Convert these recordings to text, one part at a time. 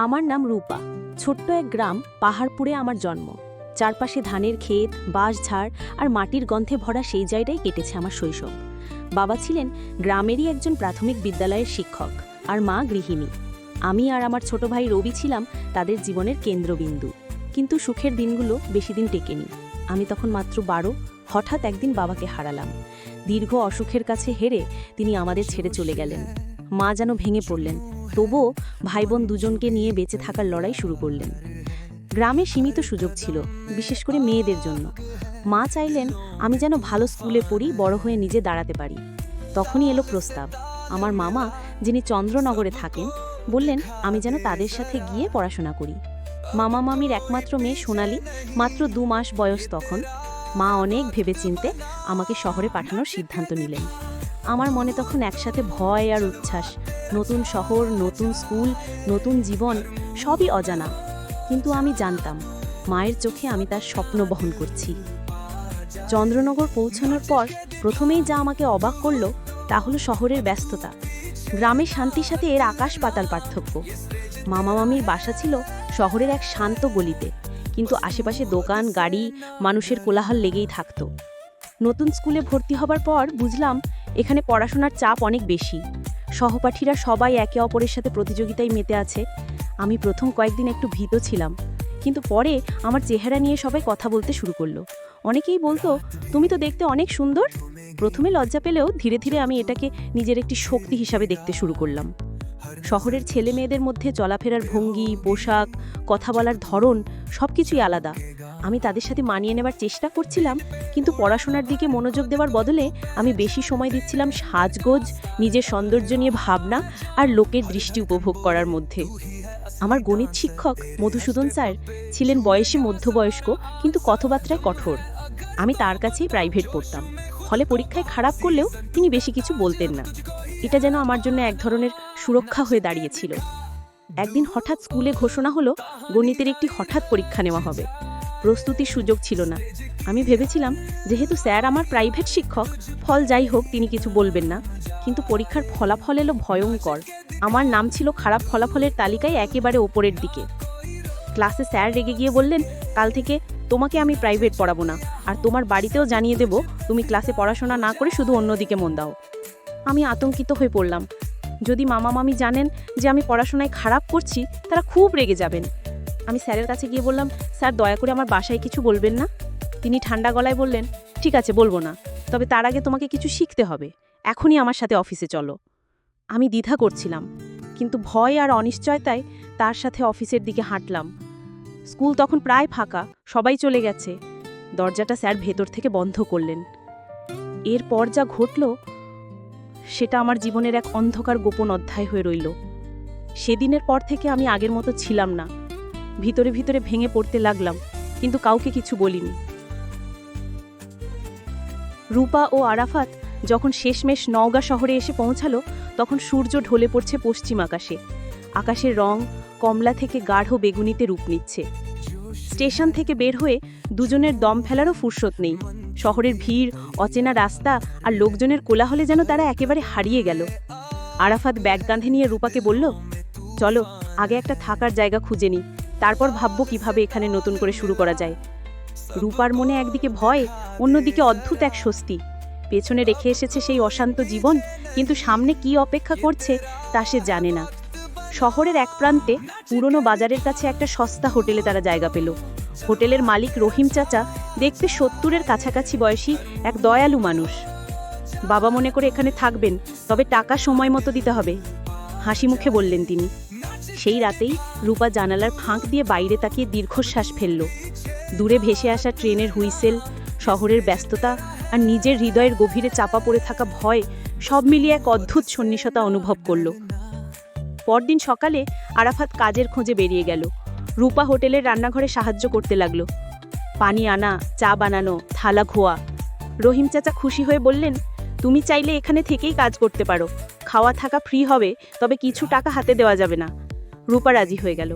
আমার নাম রূপা। ছোট্ট এক গ্রাম, পাহাড়পুরে আমার জন্ম। চারপাশে ধানের ক্ষেত বাঁশঝাড় আর মাটির গন্ধে ভরা সেই জায়গায় কেটেছে আমার শৈশব। বাবা ছিলেন গ্রামেরই একজন প্রাথমিক বিদ্যালয়ের শিক্ষক আর মা গৃহিণী। আমি আর আমার ছোট ভাই রবি ছিলাম তাদের জীবনের কেন্দ্রবিন্দু। কিন্তু সুখের দিনগুলো বেশি দিন টেকেনি। আমি তখন মাত্র বারো, হঠাৎ একদিন বাবাকে হারালাম। দীর্ঘ অসুখের কাছে হেরে তিনি আমাদের ছেড়ে চলে গেলেন। মা যেন ভেঙে পড়লেন। তবুও ভাই বোন দুজনকে নিয়ে বেঁচে থাকার লড়াই শুরু করলেন। গ্রামে সীমিত সুযোগ ছিল, বিশেষ করে মেয়েদের জন্য। মা চাইলেন, আমি যেন ভালো স্কুলে পড়ি, বড় হয়ে নিজে দাঁড়াতে পারি। তখনই এলো প্রস্তাব। আমার মামা, যিনি চন্দ্রনগরে থাকেন, বললেন, আমি যেন তাদের সাথে গিয়ে পড়াশোনা করি। মামা মামির একমাত্র মেয়ে সোনালি, মাত্র দু মাস বয়স তখন। মা অনেক ভেবেচিন্তে আমাকে শহরে পাঠানোর সিদ্ধান্ত নিলেন। আমার মনে তখন একসাথে ভয় আর উচ্ছ্বাস। নতুন শহর, নতুন স্কুল, নতুন জীবন, সবই অজানা। কিন্তু আমি জানতাম, মায়ের চোখে আমি তার স্বপ্ন বহন করছি। চন্দ্রনগর পৌঁছানোর পর প্রথমেই যা আমাকে অবাক করল, তা হলো শহরের ব্যস্ততা। গ্রামে শান্তির সাথে এর আকাশ পাতাল পার্থক্য। মামা মামির বাসা ছিল শহরের এক শান্ত গলিতে, কিন্তু আশেপাশে দোকান, গাড়ি, মানুষের কোলাহল লেগেই থাকতো। নতুন স্কুলে ভর্তি হবার পর বুঝলাম এখানে পড়াশোনার চাপ অনেক বেশি। সহপাঠীরা সবাই একে অপরের সাথে প্রতিযোগিতায় মেতে আছে। আমি প্রথম কয়েকদিন একটু ভীত ছিলাম, কিন্তু পরে আমার চেহারা নিয়ে সবাই কথা বলতে শুরু করল। অনেকেই বলতো, তুমি তো দেখতে অনেক সুন্দর। প্রথমে লজ্জা পেলেও ধীরে ধীরে আমি এটাকে নিজের একটি শক্তি হিসাবে দেখতে শুরু করলাম। শহরের ছেলে মেয়েদের মধ্যে চলাফেরার ভঙ্গি, পোশাক, কথা বলার ধরন সব কিছুই আলাদা। আমি তাদের সাথে মানিয়ে নেবার চেষ্টা করছিলাম, কিন্তু পড়াশোনার দিকে মনোযোগ দেওয়ার বদলে আমি বেশি সময় দিচ্ছিলাম সাজগোজ, নিজের সৌন্দর্য নিয়ে ভাবনা আর লোকের দৃষ্টি উপভোগ করার মধ্যে। আমার গণিত শিক্ষক মধুসূদন স্যার ছিলেন বয়সে মধ্যবয়স্ক, কিন্তু কথাবার্তায় কঠোর। আমি তার কাছেই প্রাইভেট পড়তাম। ফলে পরীক্ষায় খারাপ করলেও তিনি বেশি কিছু বলতেন না। এটা যেন আমার জন্য এক ধরনের সুরক্ষা হয়ে দাঁড়িয়েছিল। একদিন হঠাৎ স্কুলে ঘোষণা হলো, গণিতের একটি হঠাৎ পরীক্ষা নেওয়া হবে। প্রস্তুতির সুযোগ ছিল না। আমি ভেবেছিলাম, যেহেতু স্যার আমার প্রাইভেট শিক্ষক, ফল যাই হোক, তিনি কিছু বলবেন না। কিন্তু পরীক্ষার ফলাফল এলো ভয়ঙ্কর। আমার নাম ছিল খারাপ ফলাফলের তালিকায় একেবারে ওপরের দিকে। ক্লাসে স্যার রেগে গিয়ে বললেন, কাল থেকে তোমাকে আমি প্রাইভেট পড়াবো না, আর তোমার বাড়িতেও জানিয়ে দেব, তুমি ক্লাসে পড়াশোনা না করে শুধু অন্যদিকে মন দাও। আমি আতঙ্কিত হয়ে পড়লাম। যদি মামা মামি জানেন যে আমি পড়াশোনায় খারাপ করছি, তারা খুব রেগে যাবেন। আমি স্যারের কাছে গিয়ে বললাম, স্যার, দয়া করে আমার বাসায় কিছু বলবেন না? তিনি ঠান্ডা গলায় বললেন, ঠিক আছে, বলব না। তবে তার আগে তোমাকে কিছু শিখতে হবে। এখনই আমার সাথে অফিসে চলো। আমি দ্বিধা করছিলাম, কিন্তু ভয় আর অনিশ্চয়তায় তার সাথে অফিসের দিকে হাঁটলাম। স্কুল তখন প্রায় ফাঁকা, সবাই চলে গেছে। দরজাটা স্যার ভেতর থেকে বন্ধ করলেন। এরপর যা ঘটল, সেটা আমার জীবনের এক অন্ধকার গোপন অধ্যায় হয়ে রইল। সেদিনের পর থেকে আমি আগের মতো ছিলাম না। ভিতরে ভিতরে ভেঙে পড়তে লাগলাম, কিন্তু কাউকে কিছু বলিনি। রূপা ও আরাফাত যখন শেষমেশ নওগাঁ শহরে এসে পৌঁছালো, তখন সূর্য ঢলে পড়ছে পশ্চিম আকাশে। আকাশের রং কমলা থেকে গাঢ় বেগুনিতে রূপ নিচ্ছে। স্টেশন থেকে বের হয়ে দুজনের দম ফেলারও ফুরসত নেই। শহরের ভিড়, অচেনা রাস্তা আর লোকজনের কোলাহলে যেন তারা একেবারে হারিয়ে গেল। আরাফাত ব্যাগ কাঁধে নিয়ে রূপাকে বলল, চলো, আগে একটা থাকার জায়গা খুঁজে নিই। তারপর ভাববো কীভাবে এখানে নতুন করে শুরু করা যায়। রূপার মনে একদিকে ভয়, অন্যদিকে অদ্ভুত এক স্বস্তি। পেছনে রেখে এসেছে সেই অশান্ত জীবন, কিন্তু সামনে কি অপেক্ষা করছে তা সে জানে না। শহরের এক প্রান্তে পুরনো বাজারের কাছে একটা সস্তা হোটেলে তারা জায়গা পেল। হোটেলের মালিক রহিম চাচা দেখতে সত্তরের কাছাকাছি বয়সী এক দয়ালু মানুষ। বাবা মনে করে এখানে থাকবেন, তবে টাকা সময় মতো দিতে হবে। হাসি মুখে বললেন তিনি। সেই রাতেই রূপা জানালার ফাঁক দিয়ে বাইরে তাকিয়ে দীর্ঘশ্বাস ফেলল। দূরে ভেসে আসা ট্রেনের হুইসেল, শহরের ব্যস্ততা আর নিজের হৃদয়ের গভীরে চাপা পড়ে থাকা ভয় সব মিলিয়ে এক অদ্ভুত সন্নিশতা অনুভব করল। পরদিন সকালে আরাফাত কাজের খোঁজে বেরিয়ে গেল। রূপা হোটেলের রান্নাঘরে সাহায্য করতে লাগল। পানি আনা, চা বানানো, থালা খোয়া। রহিম চাচা খুশি হয়ে বললেন, তুমি চাইলে এখানে থেকেই কাজ করতে পারো। খাওয়া থাকা ফ্রি হবে, তবে কিছু টাকা হাতে দেওয়া যাবে না। রূপা রাজি হয়ে গেল।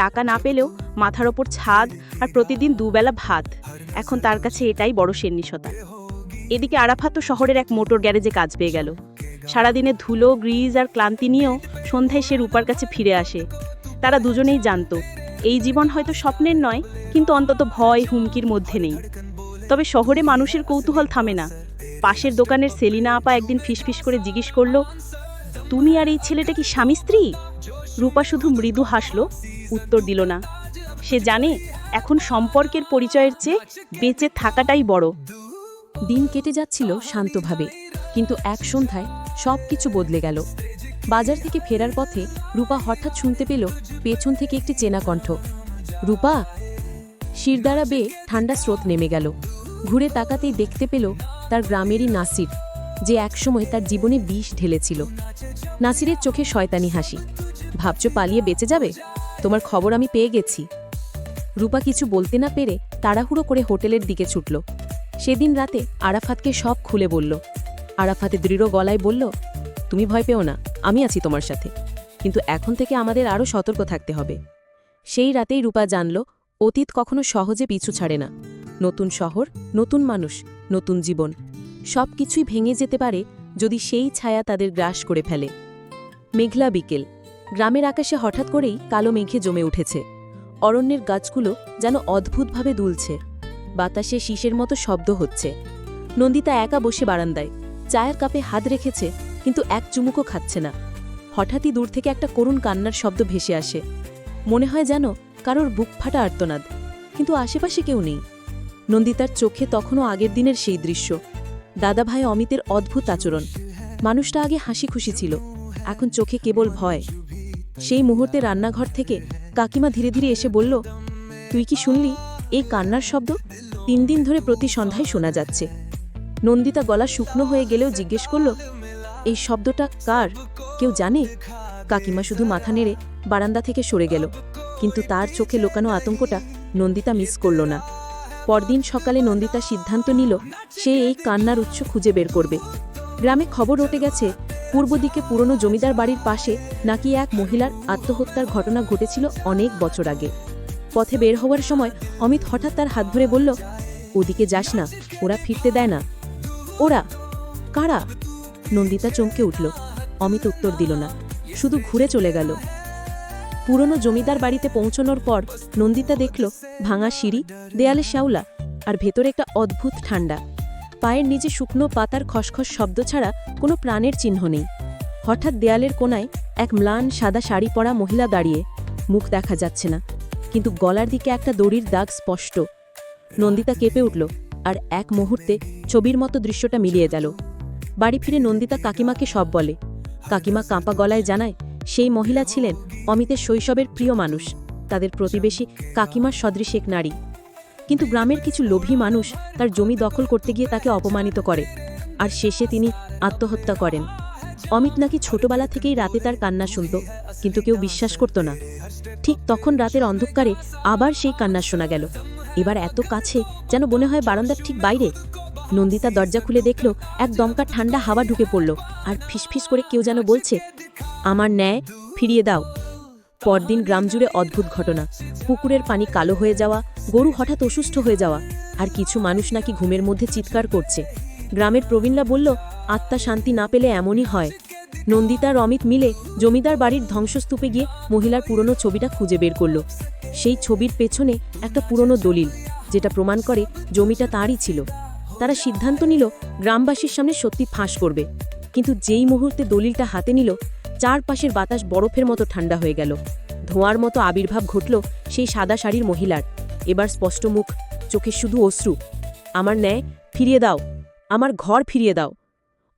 টাকা না পেলেও মাথার ওপর ছাদ আর প্রতিদিন দুবেলা ভাত। এখন তার কাছে এটাই বড় সেন্নিসতা এদিকে আরাফাত তো শহরের এক মোটর গ্যারেজে কাজ পেয়ে গেল। সারাদিনে ধুলো, গ্রিজ আর ক্লান্তি নিয়েও সন্ধ্যায় সে রূপার কাছে ফিরে আসে। তারা দুজনেই জানত, এই জীবন হয়তো স্বপ্নের নয়, কিন্তু অন্তত ভয়, হুমকির মধ্যে নেই। তবে শহরে মানুষের কৌতূহল থামে না। পাশের দোকানের সেলিনা আপা একদিন ফিসফিস করে জিজ্ঞেস করল, তুমি আর এই ছেলেটা কি স্বামী স্ত্রী রূপা শুধু মৃদু হাসল, উত্তর দিল না। সে জানে এখন সম্পর্কের পরিচয়ের চেয়ে বেঁচে থাকাটাই বড়। দিন কেটে যাচ্ছিল শান্তভাবে, কিন্তু এক সন্ধ্যায় সব কিছু বদলে গেল। বাজার থেকে ফেরার পথে রূপা হঠাৎ শুনতে পেল পেছন থেকে একটি চেনা কণ্ঠ রূপা! শিরদাঁড়া বেয়ে ঠান্ডা স্রোত নেমে গেল। ঘুরে তাকাতেই দেখতে পেল তার গ্রামেরই নাসির, যে একসময় তার জীবনে বিষ ঢেলেছিল। নাসিরের চোখে শয়তানি হাসি। ভাবছ পালিয়ে বেঁচে যাবে? তোমার খবর আমি পেয়ে গেছি। রূপা কিছু বলতে না পেরে তাড়াহুড়ো করে হোটেলের দিকে ছুটল। সেদিন রাতে আরাফাতকে সব খুলে বলল। আরাফাতে দৃঢ় গলায় বলল, তুমি ভয় পেও না, আমি আছি তোমার সাথে। কিন্তু এখন থেকে আমাদের আরও সতর্ক থাকতে হবে। সেই রাতেই রূপা জানল, অতীত কখনো সহজে পিছু ছাড়ে না। নতুন শহর, নতুন মানুষ, নতুন জীবন সব কিছুই ভেঙে যেতে পারে যদি সেই ছায়া তাদের গ্রাস করে ফেলে। মেঘলা বিকেল গ্রামের আকাশে হঠাৎ করেই কালো মেঘে জমে উঠেছে। অরণ্যের গাছগুলো যেন অদ্ভুতভাবে দুলছে। বাতাসে শীষের মতো শব্দ হচ্ছে। নন্দিতা একা বসে বারান্দায়, চায়ের কাপে হাত রেখেছে, কিন্তু এক চুমুকও খাচ্ছে না। হঠাৎই দূর থেকে একটা করুণ কান্নার শব্দ ভেসে আসে। মনে হয় যেন কারোর বুক ফাটা আর্তনাদ, কিন্তু আশেপাশে কেউ নেই। নন্দিতার চোখে তখনও আগের দিনের সেই দৃশ্য। দাদাভাই অমিতের অদ্ভুত আচরণ। মানুষটা আগে হাসি খুশি ছিল। এখন চোখে কেবল ভয়। সেই মুহূর্তে রান্নাঘর থেকে কাকিমা ধীরে ধীরে এসে বলল, তুই কি শুনলি? এই কান্নার শব্দ তিন দিন ধরে প্রতি সন্ধ্যায় শোনা যাচ্ছে। নন্দিতা গলা শুকনো হয়ে গেলেও জিজ্ঞেস করল, এই শব্দটা কার? কেউ জানে? কাকিমা শুধু মাথা নেড়ে বারান্দা থেকে সরে গেল, কিন্তু তার চোখে লোকানো আতঙ্কটা নন্দিতা মিস করল না। পরদিন সকালে নন্দিতা সিদ্ধান্ত নিল, সে এই কান্নার উৎস খুঁজে বের করবে। গ্রামে খবর উঠে গেছে পূর্ব দিকে পুরনো জমিদার বাড়ির পাশে নাকি এক মহিলার আত্মহত্যার ঘটনা ঘটেছিল অনেক বছর আগে। পথে বের হওয়ার সময় অমিত হঠাৎ তার হাত ধরে বলল, ওদিকে যাস না, ওরা ফিরতে দেয় না। ওরা? কারা? নন্দিতা চমকে উঠল। অমিত উত্তর দিল না, শুধু ঘুরে চলে গেল। পুরনো জমিদার বাড়িতে পৌঁছানোর পর নন্দিতা দেখল ভাঙা সিঁড়ি, দেয়ালে শ্যাওলা আর ভেতরে একটা অদ্ভুত ঠান্ডা। পায়ের নিচে শুকনো পাতার খসখস শব্দ ছাড়া কোনো প্রাণের চিহ্ন নেই। হঠাৎ দেয়ালের কোনায় এক ম্লান সাদা শাড়ি পরা মহিলা দাঁড়িয়ে মুখ দেখা যাচ্ছে না, কিন্তু গলার দিকে একটা দড়ির দাগ স্পষ্ট। নন্দিতা কেঁপে উঠল আর এক মুহূর্তে ছবির মতো দৃশ্যটা মিলিয়ে গেল। বাড়ি ফিরে নন্দিতা কাকিমাকে সব বলে। কাকিমা কাঁপা গলায় জানায়, সেই মহিলা ছিলেন অমিতের শৈশবের প্রিয় মানুষ। তাদের প্রতিবেশী কাকিমার সদৃশ এক নারী। কিন্তু গ্রামের কিছু লোভী মানুষ তার জমি দখল করতে গিয়ে তাকে অপমানিত করে। আর শেষে তিনি আত্মহত্যা করেন। অমিত নাকি ছোটবেলা থেকেই রাতে তার কান্না শুনত, কিন্তু কেউ বিশ্বাস করত না। ঠিক তখন রাতের অন্ধকারে আবার সেই কান্না শোনা গেল। এবার এত কাছে যেন মনে হয় বারান্দার ঠিক বাইরে। নন্দিতা দরজা খুলে দেখল এক দমকা ঠান্ডা হাওয়া ঢুকে পড়ল, আর ফিসফিস করে কেউ যেন বলছে, আমার ন্যায় ফিরিয়ে দাও। পরদিন গ্রাম জুড়ে অদ্ভুত ঘটনা। পুকুরের পানি কালো হয়ে যাওয়া, গরু হঠাৎ অসুস্থ হয়ে যাওয়া, আর কিছু মানুষ নাকি ঘুমের মধ্যে চিৎকার করছে। গ্রামের প্রবীণরা বলল, আত্মা শান্তি না পেলে এমনই হয়। নন্দিতা আর অমিত মিলে জমিদার বাড়ির ধ্বংসস্তূপে গিয়ে মহিলার পুরনো ছবিটা খুঁজে বের করল। সেই ছবির পেছনে একটা পুরনো দলিল, যেটা প্রমাণ করে জমিটা তারই ছিল। তারা সিদ্ধান্ত নিল, গ্রামবাসীর সামনে সত্যি ফাঁস করবে। কিন্তু যেই মুহূর্তে দলিলটা হাতে নিল চারপাশের বাতাস বরফের মতো ঠান্ডা হয়ে গেল। ধোঁয়ার মতো আবির্ভাব ঘটল সেই সাদা শাড়ির মহিলার। এবার স্পষ্ট মুখ, চোখে শুধু অশ্রু। আমার ন্যায়, ফিরিয়ে দাও। আমার ঘর ফিরিয়ে দাও।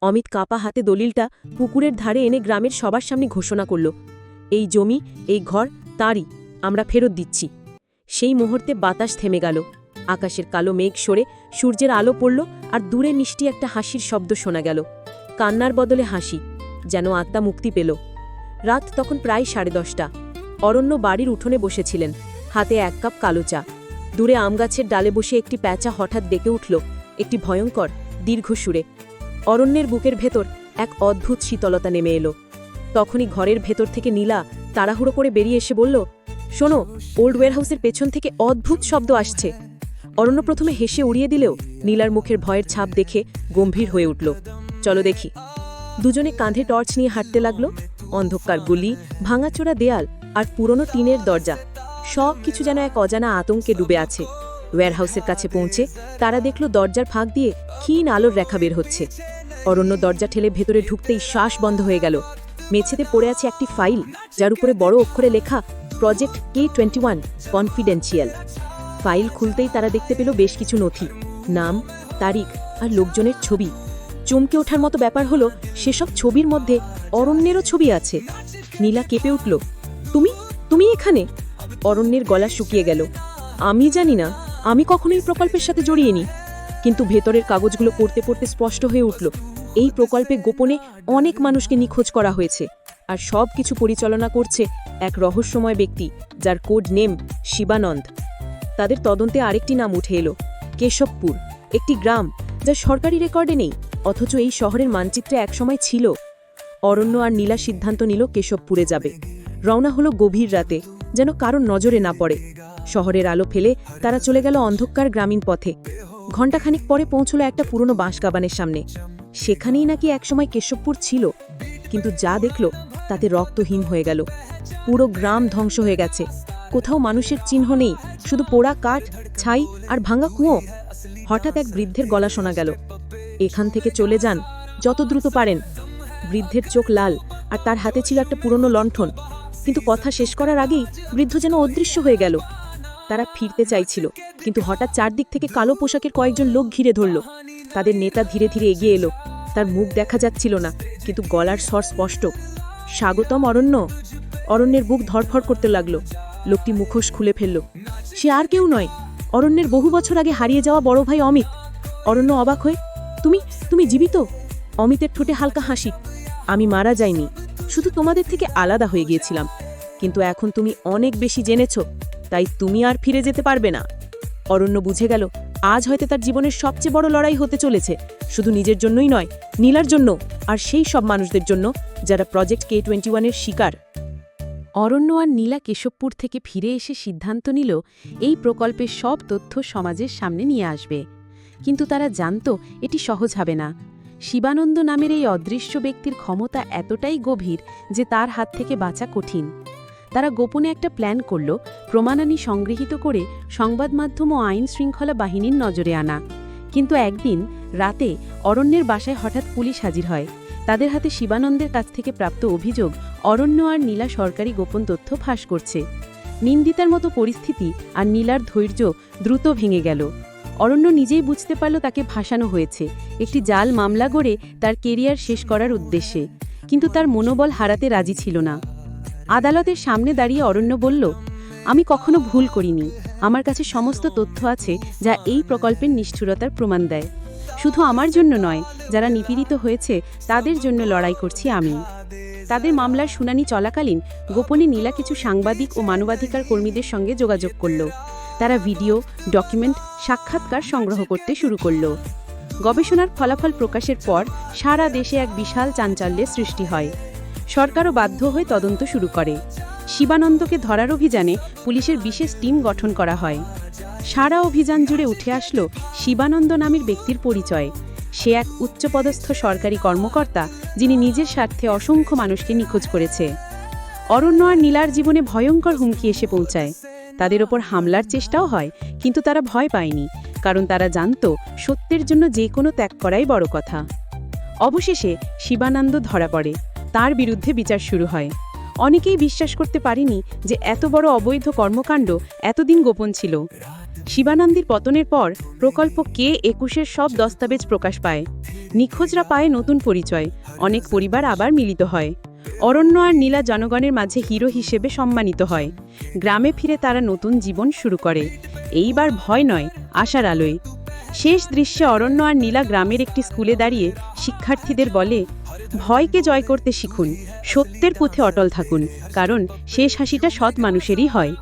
অমিত কাপা হাতে দলিলটা পুকুরের ধারে এনে গ্রামের সবার সামনে ঘোষণা করল। এই জমি, এই ঘর, তারই। আমরা ফেরত দিচ্ছি। সেই মুহূর্তে বাতাস থেমে গেল। আকাশের কালো মেঘ সরে সূর্যের আলো পড়ল আর দূরে মিষ্টি একটা হাসির শব্দ শোনা গেল। কান্নার বদলে হাসি। যেন আত্মা মুক্তি পেল। রাত তখন প্রায় সাড়ে দশটা। অরণ্য বাড়ির উঠোনে বসেছিলেন, হাতে এক কাপ কালো চা। দূরে আমগাছের ডালে বসে একটি প্যাঁচা হঠাৎ ডেকে উঠল, একটি ভয়ঙ্কর, দীর্ঘ সুরে। অরণ্যের বুকের ভেতর এক অদ্ভুত শীতলতা নেমে এলো। তখনই ঘরের ভেতর থেকে নীলা তাড়াহুড়ো করে বেরিয়ে এসে বলল, শোনো, ওল্ড ওয়্যারহাউসের পেছন থেকে অদ্ভুত শব্দ আসছে। অরণ্য প্রথমে হেসে উড়িয়ে দিলেও নীলার মুখের ভয়ের ছাপ দেখে গম্ভীর হয়ে উঠল, চলো দেখি। দুজনে কাঁধে টর্চ নিয়ে হাঁটতে লাগল। অন্ধকার গুলি, ভাঙাচোরা দেয়াল আর পুরনো টিনের দরজা সব কিছু যেন এক অজানা আতঙ্কে ডুবে আছে। ওয়্যারহাউসের কাছে পৌঁছে তারা দেখল দরজার ফাঁক দিয়ে ক্ষীণ আলোর রেখা বের হচ্ছে। অরণ্য দরজা ঠেলে ভেতরে ঢুকতেই শ্বাস বন্ধ হয়ে গেল। মেঝেতে পড়ে আছে একটি ফাইল, যার উপরে বড় অক্ষরে লেখা project K twenty one confidential file খুলতেই তারা দেখতে পেল বেশ কিছু নথি, নাম, তারিখ আর লোকজনের ছবি। চমকে ওঠার মতো ব্যাপার হলো, সেসব ছবির মধ্যে অরণ্যেরও ছবি আছে। নীলা কেঁপে উঠল, তুমি? তুমি এখানে? অরণ্যের গলা শুকিয়ে গেল, আমি জানি না, আমি কখনোই প্রকল্পের সাথে জড়িয়ে নি কিন্তু ভেতরের কাগজগুলো পড়তে পড়তে স্পষ্ট হয়ে উঠল, এই প্রকল্পে গোপনে অনেক মানুষকে নিখোঁজ করা হয়েছে, আর সব কিছু পরিচালনা করছে এক রহস্যময় ব্যক্তি, যার কোড নেম শিবানন্দ। তাদের তদন্তে আরেকটি নাম উঠে এলো, কেশবপুর, একটি গ্রাম, যা সরকারি রেকর্ডে নেই। অথচ এই শহরের মানচিত্রে একসময় ছিল। অরণ্য আর নীলা সিদ্ধান্ত নিল কেশবপুরে যাবে। রওনা হলো গভীর রাতে, যেন কারোর নজরে না পড়ে। শহরের আলো ফেলে তারা চলে গেল অন্ধকার গ্রামীণ পথে। ঘণ্টাখানিক পরে পৌঁছলো একটা পুরনো বাঁশগাবানের সামনে। সেখানেই নাকি একসময় কেশবপুর ছিল। কিন্তু যা দেখল, তাতে রক্তহীন হয়ে গেল। পুরো গ্রাম ধ্বংস হয়ে গেছে। কোথাও মানুষের চিহ্ন নেই, শুধু পোড়া কাঠ, ছাই আর ভাঙা কুঁয়ো। হঠাৎ এক বৃদ্ধের গলা শোনা গেল। এখান থেকে চলে যান, যত দ্রুত পারেন। বৃদ্ধের চোখ লাল আর তার হাতে ছিল একটা পুরনো লণ্ঠন। কিন্তু কথা শেষ করার আগেই বৃদ্ধ যেন অদৃশ্য হয়ে গেল। তারা ফিরতে চাইছিল, কিন্তু হঠাৎ চারদিক থেকে কালো পোশাকের কয়েকজন লোক ঘিরে ধরল। তাদের নেতা ধীরে ধীরে এগিয়ে এলো। তার মুখ দেখা যাচ্ছিল না, কিন্তু গলার স্বর স্পষ্ট। স্বাগতম অরণ্য। অরণ্যের বুক ধরফর করতে লাগল। লোকটি মুখোশ খুলে ফেলল। সে আর কেউ নয়। অরণ্যের বহু বছর আগে হারিয়ে যাওয়া বড় ভাই অমিত। অরণ্য অবাক হয়ে তুমি তুমি জীবিত? অমিতের ঠোঁটে হালকা হাসি। আমি মারা যাইনি। শুধু তোমাদের থেকে আলাদা হয়ে গিয়েছিলাম। কিন্তু এখন তুমি অনেক বেশি জেনেছ, তাই তুমি আর ফিরে যেতে পারবে না। অরণ্য বুঝে গেল, আজ হয়তো তার জীবনের সবচেয়ে বড় লড়াই হতে চলেছে। শুধু নিজের জন্যই নয়, নীলার জন্য, আর সেই সব মানুষদের জন্য, যারা প্রজেক্ট কে টোয়েন্টি ওয়ানের শিকার। অরণ্য আর নীলা কেশবপুর থেকে ফিরে এসে সিদ্ধান্ত নিল, এই প্রকল্পের সব তথ্য সমাজের সামনে নিয়ে আসবে। কিন্তু তারা জানত এটি সহজ হবে না। শিবানন্দ নামের এই অদৃশ্য ব্যক্তির ক্ষমতা এতটাই গভীর যে তার হাত থেকে বাঁচা কঠিন। তারা গোপনে একটা প্ল্যান করল, প্রমাণানি সংগৃহীত করে সংবাদ মাধ্যম ও আইন শৃঙ্খলা বাহিনীর নজরে আনা। কিন্তু একদিন, রাতে অরণ্যের বাসায় হঠাৎ পুলিশ হাজির হয়। তাদের হাতে শিবানন্দের কাছ থেকে প্রাপ্ত অভিযোগ, অরণ্য আর নীলা সরকারি গোপন তথ্য ফাঁস করছে। নিন্দিতার মতো পরিস্থিতি আর নীলার ধৈর্য দ্রুত ভেঙে গেল। অরণ্য নিজেই বুঝতে পারল তাকে ভাসানো হয়েছে। একটি জাল মামলা গড়ে তার কেরিয়ার শেষ করার উদ্দেশ্যে। কিন্তু তার মনোবল হারাতে রাজি ছিল না। আদালতের সামনে দাঁড়িয়ে অরণ্য বলল, আমি কখনো ভুল করিনি। আমার কাছে সমস্ত তথ্য আছে যা এই প্রকল্পের নিষ্ঠুরতার প্রমাণ দেয়। শুধু আমার জন্য নয়, যারা নিপীড়িত হয়েছে, তাদের জন্য লড়াই করছি আমি। তাদের মামলার শুনানি চলাকালীন গোপনে নীলা কিছু সাংবাদিক ও মানবাধিকার কর্মীদের সঙ্গে যোগাযোগ করল। তারা ভিডিও, ডকুমেন্ট, সাক্ষাৎকার সংগ্রহ করতে শুরু করল। গবেষণার ফলাফল প্রকাশের পর সারা দেশে এক বিশাল চাঞ্চল্যের সৃষ্টি হয়। সরকারও বাধ্য হয়ে তদন্ত শুরু করে। শিবানন্দকে ধরার অভিযানে পুলিশের বিশেষ টিম গঠন করা হয়। সারা অভিযান জুড়ে উঠে আসলো শিবানন্দ নামের ব্যক্তির পরিচয়। সে এক উচ্চপদস্থ সরকারি কর্মকর্তা, যিনি নিজের স্বার্থে অসংখ্য মানুষকে নিখোঁজ করেছে। অরণ্য আর নীলার জীবনে ভয়ঙ্কর হুমকি এসে পৌঁছায়। তাদের ওপর হামলার চেষ্টাও হয়, কিন্তু তারা ভয় পায়নি, কারণ তারা জানত সত্যের জন্য যে কোনো ত্যাগ করাই বড় কথা। অবশেষে শিবানন্দ ধরা পড়ে, তার বিরুদ্ধে বিচার শুরু হয়। অনেকেই বিশ্বাস করতে পারেনি যে এত বড় অবৈধ কর্মকাণ্ড এতদিন গোপন ছিল। শিবানন্দির পতনের পর প্রকল্প কে একুশের সব দস্তাবেজ প্রকাশ পায়। নিখোঁজরা পায় নতুন পরিচয়, অনেক পরিবার আবার মিলিত হয়। অরণ্য আর নীলা জনগণের মাঝে হিরো হিসেবে সম্মানিত হয়। গ্রামে ফিরে তারা নতুন জীবন শুরু করে। এইবার ভয় নয়, আশার আলোয়। শেষ দৃশ্যে অরণ্য আর নীলা গ্রামের একটি স্কুলে দাঁড়িয়ে শিক্ষার্থীদের বলে, ভয়কে জয় করতে শিখুন, সত্যের পথে অটল থাকুন, কারণ শেষ হাসিটা সৎ মানুষেরই হয়।